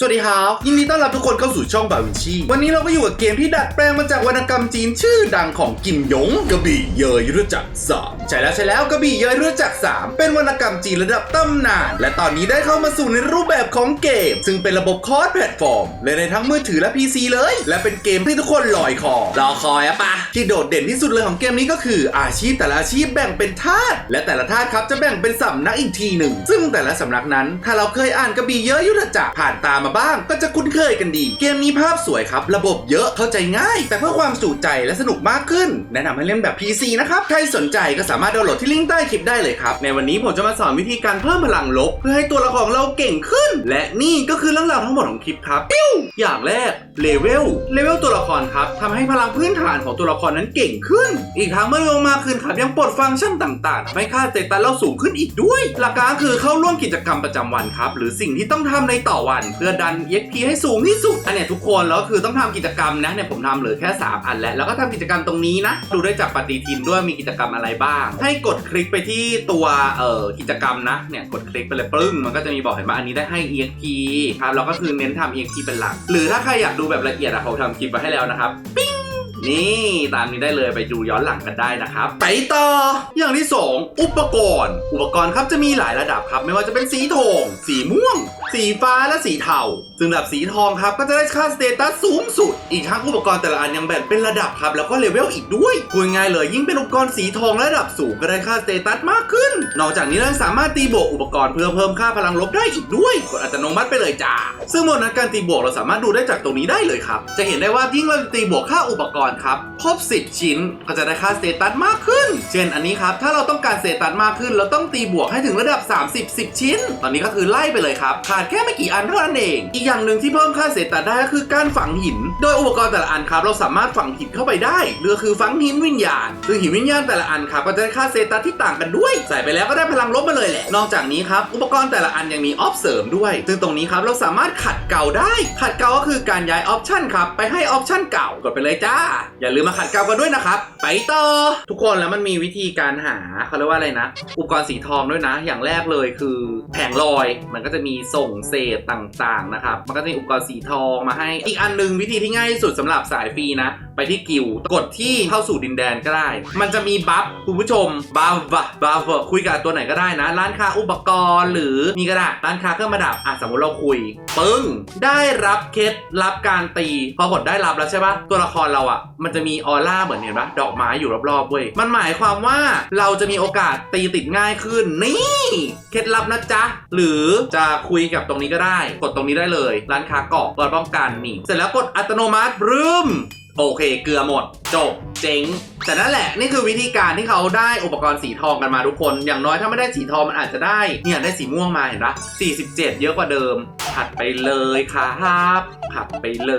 สวัสดีครับยินดีต้อนรับทุกคนเข้าสู่ช่องบาวินชี วันนี้เราก็อยู่กับเกมที่ดัดแปลงมาจากวรรณกรรมจีนชื่อดังของกิมหยงกระบี่เยยยุทธจักรสามใช่แล้วใช่แล้วกระบี่เยยยุทธจักรสามเป็นวรรณกรรมจีนระดับตำนาน และตอนนี้ได้เข้ามาสู่ในรูปแบบของเกม ซึ่งเป็นระบบคอร์สแพลตฟอร์มและในทั้งมือถือและ PC เลย และเป็นเกมที่ทุกคนลอยคอรอคอยอะปะที่โดดเด่นที่สุดเลยของเกมนี้ก็คือ อาชีพแต่ละอาชีพแบ่งเป็นธาตุและแต่ละธาตุครับจะแบ่งเป็นสำนักอีกทีหนึ่งซึ่งแต่ละสำนักนั้น ถ้าเราเคยอ่านกระบี่เยอะยุทธจักรผ่านตามาบ้าง ก็จะคุ้นเคยกันดี เกมนี้ภาพสวยครับ ระบบเยอะเข้าใจง่าย แต่เพื่อความสู่ใจและสนุกมากขึ้น แนะนำให้เล่นแบบ PC นะครับ ใครสนใจก็สามารถดาวน์โหลดที่ลิงก์ใต้คลิปได้เลยครับ ในวันนี้ผมจะมาสอนวิธีการเพิ่มพลังลบ เพื่อให้ตัวละครเราเก่งขึ้น และนี่ก็คือเรื่องราวทั้งหมดของคลิปครับปิ้วอย่างแรกเลเวลเลเวลตัวละครครับทำให้พลังพื้นฐานของตัวละครนั้นเก่งขึ้น อีกทั้งเมื่อลงมาขึ้นครับยังปลดฟังก์ชันต่างๆทำให้ค่าเตตันเราสูงขึ้นอีกด้วย หลักการคือเข้าร่วมกิจกรรมประจำวันครับ หรือสิ่งที่ต้องทำในต่อวันเพื่อดัน EXP ให้สูงที่สุดอันเนี้ยทุกคนแล้วคือต้องทำกิจกรรมนะเนี่ยผมทำเหลือแค่ 3 อันแล้ว แล้วก็ทำกิจกรรมตรงนี้นะ ดูได้จากปฏิทินด้วยมีกิจกรรมอะไรบ้าง ให้กดคลิกไปที่ตัวเอ่อกิจกรรมนะเนี่ยกดคลิกไปเลยปึ้งมันก็จะมีบอกเห็นว่าอันนี้ได้ให้ EXP ครับเราก็คือเน้นทำ EXP เป็นหลัก หรือถ้าใครอยากดูแบบละเอียดอะผมทำคลิปไว้ให้แล้วนะครับ นี่ตามนี้ได้เลยไปดูย้อนหลังกันได้นะครับ ไปต่อ อย่างที่ 2 อุปกรณ์ อุปกรณ์ครับจะมีหลายระดับครับ ไม่ว่าจะเป็นสีทอง สีม่วง สีฟ้าและสีเทาซึ่งระดับสีทองครับก็จะได้ค่าสเตตัสสูงสุด อีกทั้งอุปกรณ์แต่ละอันยังแบ่งเป็นระดับครับ แล้วก็เลเวลอีกด้วยพูดง่ายเลย ยิ่งเป็นอุปกรณ์สีทองระดับสูงก็ได้ค่าสเตตัสมากขึ้น นอกจากนี้เรายังสามารถตีบวกอุปกรณ์เพื่อเพิ่มค่าพลังลบได้อีกด้วยกดอัตโนมัติไปเลยจ้าซึ่งโหมดนั้นการตีบวกเราสามารถดูได้จากตรงนี้ได้เลยครับ จะเห็นได้ว่ายิ่งเราตีบวกค่าอุปกรณ์ครับครบ10 ชิ้นก็จะได้ค่าสเตตัสมากขึ้น เช่นอันนี้ครับถ้าเราต้องการสเตตัสมากขึ้น เราต้องตีบวกให้ถึงระดับ 30 10 ชิ้น ตอนนี้ก็คือไล่ไปเลยครับขาดแค่ไม่กี่อันเท่านั้นเองอีกอย่างหนึ่งที่เพิ่มค่าสเตตัสได้ก็คือการฝังหิน โดยอุปกรณ์แต่ละอันครับเราสามารถฝังหินเข้าไปได้หรือคือฝังหินวิญญาณซึ่งหินวิญญาณแต่ละอันครับก็จะได้ค่าเตตัสที่ต่างกันด้วย ใส่ไปแล้วก็ได้พลังลบมาเลยแหละ นอกจากนี้ครับอุปกรณ์แต่ละอันยังมีออฟเสริมด้วย ซึ่งตรงนี้ครับเราสามารถขัดเกลาได้ ขัดเกลาก็คือการย้ายออปชันครับไปให้ออปชันเก่ากดไปเลยจ้า อย่าลืมมาขัดเกลากันด้วยนะครับไปต่อทุกคนแล้วมันมีวิธีการหาเขาเรียกว่าอะไรนะ อุปกรณ์สีทองด้วยนะ อย่างแรกเลยคือแผงลอยมันก็จะมีส่งเศษต่างๆนะครับมันก็จะมีอุปกรณ์สีทองมาให้ อีกอันหนึ่งวิธีที่ง่ายที่สุดสำหรับสายฟรีนะ ไปที่กิวกดที่เข้าสู่ดินแดนก็ได้ มันจะมีบัฟคุณผู้ชมบัฟบัฟบัฟคุยกับตัวไหนก็ได้นะ ร้านค้าอุปกรณ์หรือมีกระดาษร้านค้าเครื่องประดับอะสมมติเราคุย ปึ้ง ได้รับเคล็ดรับการตี พอกดได้รับแล้วใช่ปะตัวละครเราอะมันจะมีออร่าเหมือนเห็นปะดอกไม้อยู่รอบๆเว้ยมันหมายความว่าเราจะมีโอกาสตีติดง่ายขึ้นนี่เคล็ดลับนะจ๊ะหรือจะคุยกับตรงนี้ก็ได้ กดตรงนี้ได้เลย ร้านค้าเกาะเปิดป้องกันนี่ เสร็จแล้วกดอัตโนมัติรืม โอเค เกลือหมด จบ เจ๊ง แต่นั่นแหละ นี่คือวิธีการที่เขาได้อุปกรณ์สีทองกันมาทุกคน อย่างน้อยถ้าไม่ได้สีทองมันอาจจะได้ เนี่ยได้สีม่วงมาเห็นปะ47 เยอะกว่าเดิม ผัดไปเลยครับ ผัดไปเล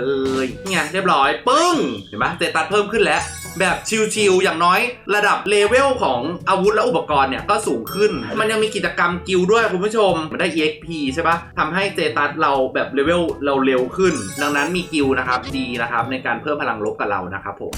ย เนี่ยเรียบร้อย ปึ้ง เห็นปะเตตัสเพิ่มขึ้นแล้ว แบบชิลๆอย่างน้อย ระดับเลเวลของอาวุธและอุปกรณ์เนี่ยก็สูงขึ้น มันยังมีกิจกรรมกิลด์ด้วยคุณผู้ชม มันได้ EXP ใช่ปะทำให้เตตัสเราแบบเลเวลเราเร็วขึ้น ดังนั้นมีกิลนะครับดีนะครับในการเพิ่มพลังลบกับเรานะครับผม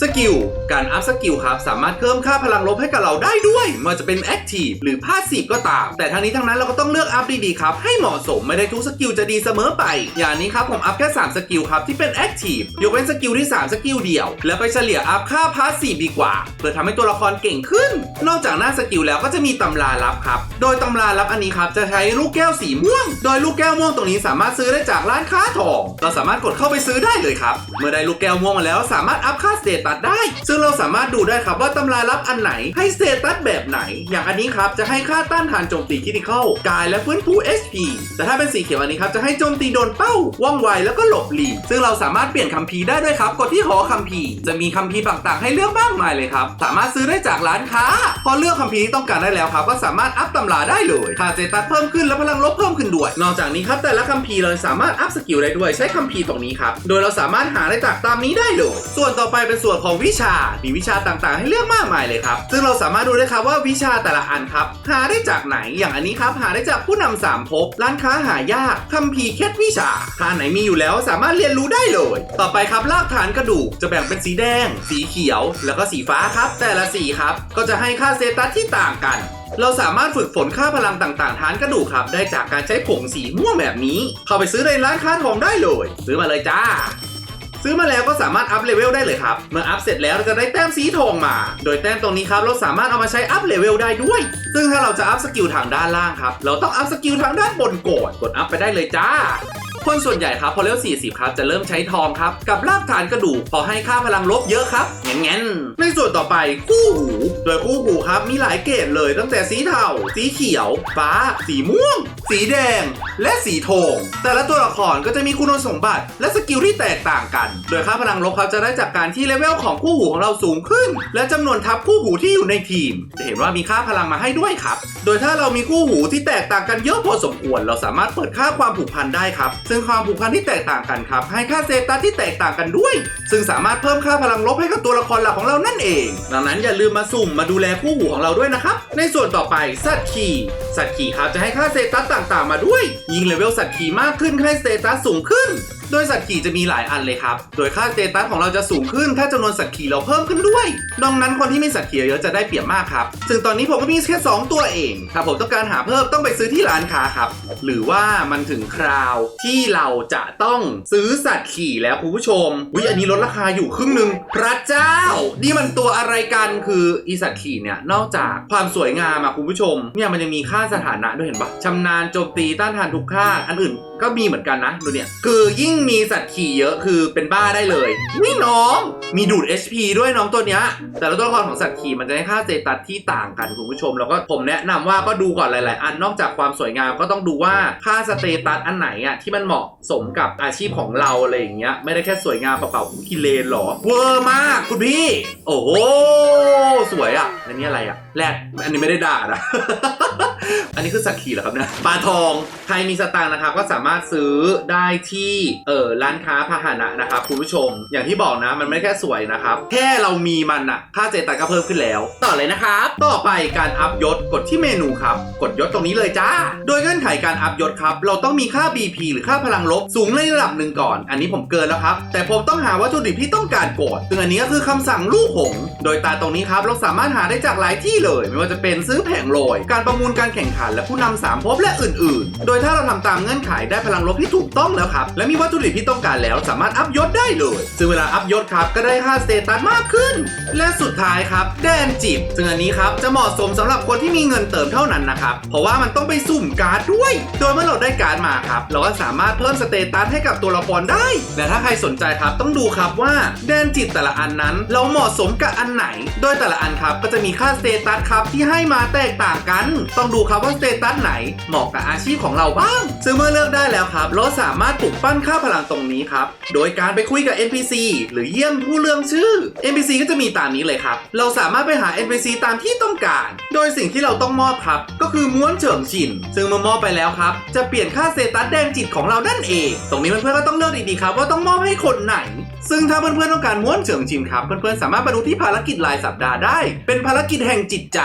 สกิล การอัพสกิลครับ สามารถเพิ่มค่าพลังลบให้กับเราได้ด้วยไมันจะเป็นแอคทีฟหรือพาสซีฟก็ตาม แต่ทั้งนี้ทั้งนั้นเราก็ต้องเลือกอัพดีๆครับ ให้เหมาะสมไม่ได้ทุกสกิลจะดีเสมอไป อย่างนี้ครับผมอัพแค่ 3 สกิลครับที่เป็นแอคทีฟยกเว้นสกิลที่ 3 สกิลเดียว แล้วไปเฉลี่ยอัพค่าพาสซีฟดีกว่า เพื่อทำให้ตัวละครเก่งขึ้น นอกจากหน้าสกิลแล้วก็จะมีตำราลับครับ โดยตำราลับอันนี้ครับจะใช้ลูกแก้วสีม่วง โดยลูกแก้วม่วงตรงนี้สามารถซื้อได้จากร้านค้าทอง เราสามารถกดเข้าไปซื้อได้เลยครับ เมื่อได้ลูกแก้วม่วงมาแล้วสามารถอัพค่าสเตตัสได้ ซึ่งเราสามารถดูได้ครับว่าตำราลับอันไหนให้สเตตัสแบบไหน อย่างอันนี้ครับจะให้ค่าต้านทานโจมตีคริติคอลกายและฟื้นฟู HP แต่ถ้าเป็นสีเขียวอันนี้ครับจะให้โจมตีโดนเป้าว่องไวแล้วก็หลบหลีกซึ่งเราสามารถเปลี่ยนคัมภีร์ได้ด้วยครับกดที่หอคัมภีร์จะมีคัมภีร์ต่างๆ ให้เลือกมากมายเลยครับสามารถซื้อได้จากร้านค้า พอเลือกคัมภีร์ที่ต้องการได้แล้วครับ ก็สามารถอัพตำราได้เลยค่าเตตัสเพิ่มขึ้นและพลังลบเพิ่มขึ้นด้วย นอกจากนี้ครับแต่ละคัมภีร์เราสามารถอัพสกิลได้ด้วยใช้คัมภีร์ตรงนี้ครับโดยเราสามารถหาได้จากตามนี้ได้เลยส่วนต่อไปเป็นส่วนวนของวิชา มีวิชาต่างๆ ให้เลือกมากมายเลยครับ ซึ่งเราสามารถดูได้ครับว่าวิชาแต่ละอันครับ หาได้จากไหน อย่างอันนี้ครับ หาได้จากผู้นำสามภพ ร้านค้าหายาก คัมภีร์เคล็ดวิชาถ้านไหนมีอยู่แล้วสามารถเรียนรู้ได้เลย ต่อไปครับรากฐานกระดูก จะแบ่งเป็นสีแดง สีเขียว แล้วก็สีฟ้าครับ แต่ละสีครับ ก็จะให้ค่าเซตัสที่ต่างกันเราสามารถฝึกฝนค่าพลังต่างๆฐานกระดูกครับ ได้จากการใช้ผงสีม่วงแบบนี้ เข้าไปซื้อในร้านค้าทองได้เลย ซื้อมาเลยจ้า ซื้อมาแล้วก็สามารถอัพเลเวลได้เลยครับ เมื่ออัพเสร็จแล้วเราจะได้แต้มสีทองมา โดยแต้มตรงนี้ครับเราสามารถเอามาใช้อัพเลเวลได้ด้วย ซึ่งถ้าเราจะอัพสกิลทางด้านล่างครับ เราต้องอัพสกิลทางด้านบนก่อน กดอัพไปได้เลยจ้า คนส่วนใหญ่ครับพอเลเวล40 ครับ จะเริ่มใช้ทองครับ กับรากฐานกระดูกพอให้ค่าพลังลบเยอะครับแง่นๆในส่วนต่อไปคู่หูโดยคู่หูครับมีหลายเกรดเลยตั้งแต่สีเทาสีเขียว ฟ้า สีม่วง สีแดง และสีทองแต่ละตัวละครก็จะมีคุณสมบัติและสกิลที่แตกต่างกัน โดยค่าพลังลบครับจะได้จากการที่เลเวลของคู่หูของเราสูงขึ้น และจำนวนทัพคู่หูที่อยู่ในทีม จะเห็นว่ามีค่าพลังมาให้ด้วยครับ โดยถ้าเรามีคู่หูที่แตกต่างกันเยอะพอสมควร เราสามารถเปิดค่าความผูกพันได้ครับซึ่งความผูกพันที่แตกต่างกันครับให้ค่าเซตัสที่แตกต่างกันด้วย ซึ่งสามารถเพิ่มค่าพลังลบให้กับตัวละครหลักของเรานั่นเอง ดังนั้นอย่าลืมมาสุ่มมาดูแลคู่หูของเราด้วยนะครับ ในส่วนต่อไปสัตว์ขี่สัตว์ขี่ครับจะให้ค่าเซตัสต่างๆ มาด้วย ยิ่งเลเวลสัตว์ขี่มากขึ้นให้เซตัสสูงขึ้น โดยสัตว์ขี่จะมีหลายอันเลยครับ โดยค่าเซตัสของเราจะสูงขึ้น ถ้าจำนวนสัตว์ขี่เราเพิ่มขึ้นด้วย ดังนั้นคนที่มีสัตว์ขี่เยอะจะได้เปรียบมากครับ ซึ่งตอนนี้ผมก็มีแค่ 2 ตัวเอง ถ้าผมต้องการหาเพิ่มต้องไปซื้อที่ร้านค้าครับ หรือว่ามันถึงคราวที่เราจะต้องซื้อสัตว์ขี่แล้วคุณผู้ชมวิอันนี้ลดราคาอยู่ครึ่งหนึ่งพระเจ้า นี่มันตัวอะไรกันคืออีสัตว์ขี่เนี่ยนอกจากความสวยงามอะคุณผู้ชมเนี่ยมันยังมีค่าสถานะด้วยเห็นปะชำนาญโจมตีต้านทานทุกค่าอันอื่น ก็มีเหมือนกันนะดูเนี่ย คือยิ่งมีสัตว์ขี่เยอะคือเป็นบ้าได้เลยนี่น้อง มีดูด HP ด้วยน้องตัวเนี้ย แต่ละตัวละครของสัตว์ขี่มันจะให้ค่าสเตตัสที่ต่างกันคุณผู้ชม แล้วก็ผมแนะนำว่าก็ดูก่อนหลาย ๆ อันนอกจากความสวยงามก็ต้องดูว่าค่าสเตตัสอันไหนอะที่มันเหมาะสมกับอาชีพของเราอะไรอย่างเงี้ยไม่ได้แค่สวยงามเปล่าๆกิเลนหรอเวอร์มากคุณพี่ โอ้โหสวยอะอันนี้อะไรอะแรดอันนี้ไม่ได้ด่านะ อันนี้คือสัตว์ขี่เหรอครับเนี่ยปลาทอง ใครมีสตางค์นะครับก็สามารถซื้อได้ที่เออร้านค้าพาหนะนะครับคุณผู้ชม อย่างที่บอกนะ มันไม่แค่สวยนะครับ แค่เรามีมันอะค่าเจตังก็เพิ่มขึ้นแล้ว ต่อเลยนะครับ ต่อไปการอัพยศกดที่เมนูครับ กดยศตรงนี้เลยจ้า โดยเงื่อนไขการอัพยศครับ เราต้องมีค่า BP หรือค่าพลังลบสูงในระดับหนึ่งก่อน อันนี้ผมเกินแล้วครับ แต่ผมต้องหาวัตถุดิบที่ต้องการก่อนซึ่งอันนี้ก็คือคำสั่งลูกหงส์โดยตาตรงนี้ครับเราสามารถหาได้จากหลายที่เลย ไม่ว่าจะเป็นซื้อแผงโรยการประมูลการแข่งขันและผู้นำสามภพและอื่นๆ โดยถ้าเราทำตามเงื่อนไขได้พลังลบที่ถูกต้องแล้วครับ และมีวัตถุดิบที่ต้องการแล้วสามารถอัพยศได้เลย ซึ่งเวลาอัพยศครับก็ได้ค่าสเตตัสมากขึ้น และสุดท้ายครับแดนจิตซึ่งอันนี้ครับจะเหมาะสมสำหรับคนที่มีเงินเติมเท่านั้นนะครับ เพราะว่ามันต้องไปสุ่มการ์ดด้วย โดยเมื่อเราได้การ์ดมาครับเราก็สามารถเพิ่มสเตตัสให้กับตัวละครได้ และถ้าใครสนใจครับต้องดูครับว่าแดนจิตแต่ละอันนั้น เราเหมาะสมกับอันไหน โดยแต่ละอันครับก็จะมีค่าสเตตัสครับที่ให้มาแตกต่างกัน ต้องดูครับว่าสเตตัสไหนเหมาะกับอาชีพของเราบ้าง ซึ่งเมื่อเลือกได้แล้วครับ เราสามารถปลุกปั้นค่าพลังตรงนี้ครับ โดยการไปคุยกับ NPC หรือเยี่ยมผู้เรื่องชื่อ NPC ก็จะมีตามนี้เลยครับ เราสามารถไปหา NPC ตามที่ต้องการ โดยสิ่งที่เราต้องมอบครับ ก็คือม้วนเฉิงชิน ซึ่งเมื่อมอบไปแล้วครับ จะเปลี่ยนค่าสเตตัสแดนจิตของเรานั่นเอง ตรงนี้เพื่อนๆก็ต้องเลือกดีๆครับว่าต้องมอบให้คนไหน ซึ่งถ้าเพื่อนๆต้องการม้วนเฉิงชินครับ เพื่อนๆสามารถมาดูที่ภารกิจรายสัปดาห์ได้ เป็นภารกิจแห่งจิตใจ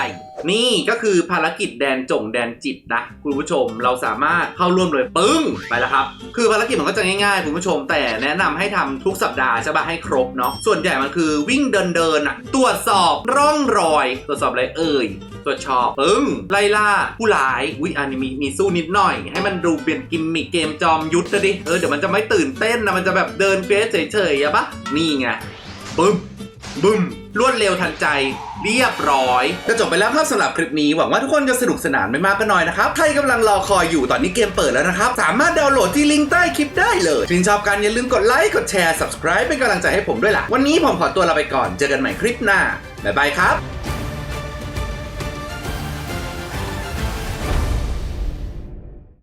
นี่ก็คือภารกิจแดนจงแดนจิตนะคุณผู้ชมเราสามารถเข้าร่วมเลยปึ้งไปแล้วครับ คือภารกิจมันก็จะง่ายๆคุณผู้ชม แต่แนะนำให้ทำทุกสัปดาห์ใช่ปะให้ครบเนาะส่วนใหญ่มันคือวิ่งเดินเดินอะตรวจสอบร่องรอย ตรวจสอบอะไรเอ่ยตรวจสอบปึ้งไล่ล่าผู้ร้ายวิอันนี้มีมีสู้นิดหน่อย ให้มันดูเป็นกิมมิกเกมจอมยุทธนะดิเออเดี๋ยวมันจะไม่ตื่นเต้นนะมันจะแบบเดินเป๊ะเฉยๆอะปะนี่ไงปึ้ม บึ้มรวดเร็วทันใจ เรียบร้อยก็จบไปแล้วครับสำหรับคลิปนี้หวังว่าทุกคนจะสนุกสนานไม่มากก็น้อยนะครับใครกำลังรอคอยอยู่ตอนนี้เกมเปิดแล้วนะครับ สามารถดาวน์โหลดที่ลิงก์ใต้คลิปได้เลยชื่นชอบกันอย่าลืมกดไลค์กดแชร์ subscribe เป็นกำลังใจให้ผมด้วยล่ะวันนี้ผมขอตัวลาไปก่อนเจอกันใหม่คลิปหน้าบ๊ายบายครับ